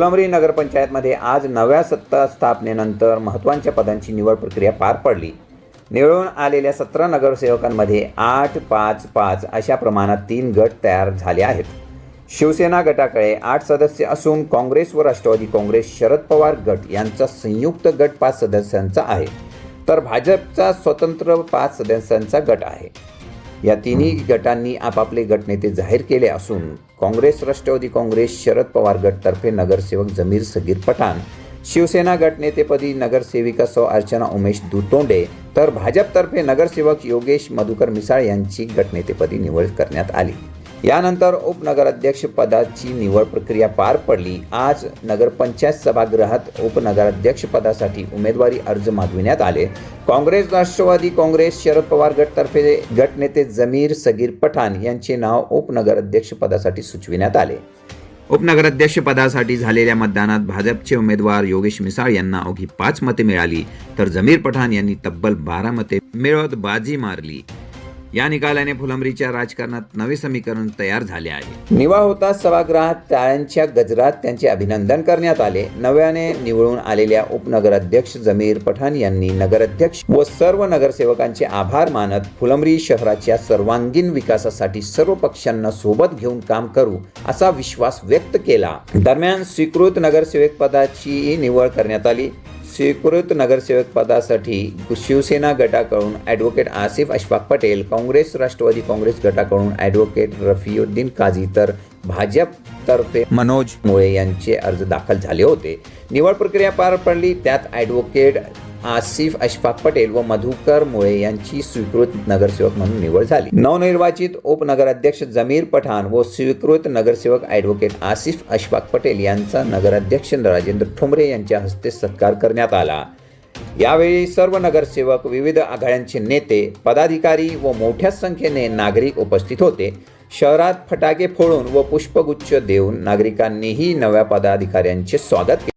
फुलंब्री नगरपंचायतमध्ये आज नव्या सत्ता स्थापनेनंतर महत्त्वाच्या पदांची निवड प्रक्रिया पार पडली. निवडून आलेल्या सतरा नगरसेवकांमध्ये आठ पाच पाच अशा प्रमाणात तीन गट तयार झाले आहेत. शिवसेना गटाकडे आठ सदस्य असून काँग्रेस व राष्ट्रवादी काँग्रेस शरद पवार गट यांचा संयुक्त गट पाच सदस्यांचा आहे. तर भाजपचा स्वतंत्र पाच सदस्यांचा गट आहे. या तिन्ही गटांनी आपापले गटनेते जाहीर केले असून काँग्रेस राष्ट्रवादी काँग्रेस शरद पवार गटतर्फे नगरसेवक जमीर सगीर पठाण शिवसेना गटनेतेपदी नगरसेविका सौ अर्चना उमेश दुतोंडे तर भाजपतर्फे नगरसेवक योगेश मधुकर मिसाळ यांची गटनेतेपदी निवड करण्यात आली. यानंतर उपनगराध्यक्ष पदाची निवड प्रक्रिया पार पडली. आज नगरपंचायत सभागृहात उपनगराध्यक्ष पदासाठी उमेदवारी अर्ज मागविण्यात आले. काँग्रेस राष्ट्रवादी काँग्रेस शरद पवार गटतर्फे गटनेते जमीर सगीर पठाण यांचे नाव उपनगराध्यक्ष पदासाठी सुचविण्यात आले. उपनगराध्यक्ष पदासाठी झालेल्या मतदानात भाजपचे उमेदवार योगेश मिसाळ यांना अवघी पाच मते मिळाली तर जमीर पठाण यांनी तब्बल बारा मते मिळवत बाजी मारली. या निकालाने फुलंब्रीच्या राजकारणात नवे समीकरण तयार झाले आहे. निवा होता सभागृहात टाळ्यांच्या गजरात त्यांचे अभिनंदन करण्यात आले. नव्याने निवडून आलेल्या उपनगराध्यक्ष जमीर पठाण यांनी नगराध्यक्ष व सर्व नगरसेवकांचे आभार मानत फुलंब्री शहराच्या सर्वांगीण विकासासाठी सर्व पक्षांना सोबत घेऊन काम करू असा विश्वास व्यक्त केला. दरम्यान स्वीकृत नगरसेवक पदाची निवड करण्यात आली. स्वीकृत नगरसेवक पदासाठी शिवसेना गटाकडून ॲडव्होकेट आसिफ अशफाक पटेल काँग्रेस राष्ट्रवादी काँग्रेस गटाकडून ॲडव्होकेट रफियुद्दीन काझी तर भाजपतर्फे मनोज मुळे यांचे अर्ज दाखल झाले होते. निवड प्रक्रिया पार पडली त्यात ॲडव्होकेट आसिफ अशफाक पटेल व मधुकर मुळे यांची स्वीकृत नगरसेवक म्हणून निवड झाली. नवनिर्वाचित उपनगराध्यक्ष जमीर पठाण व स्वीकृत नगरसेवक ॲडव्होकेट आसिफ अशफाक पटेल यांचा नगराध्यक्ष राजेंद्र ठोंबरे यांच्या हस्ते सत्कार करण्यात आला. यावेळी सर्व नगरसेवक विविध आघाड्यांचे नेते पदाधिकारी व मोठ्या संख्येने नागरिक उपस्थित होते. शहरात फटाके फोडून व पुष्पगुच्छ देऊन नागरिकांनीही नव्या पदाधिकाऱ्यांचे स्वागत केले.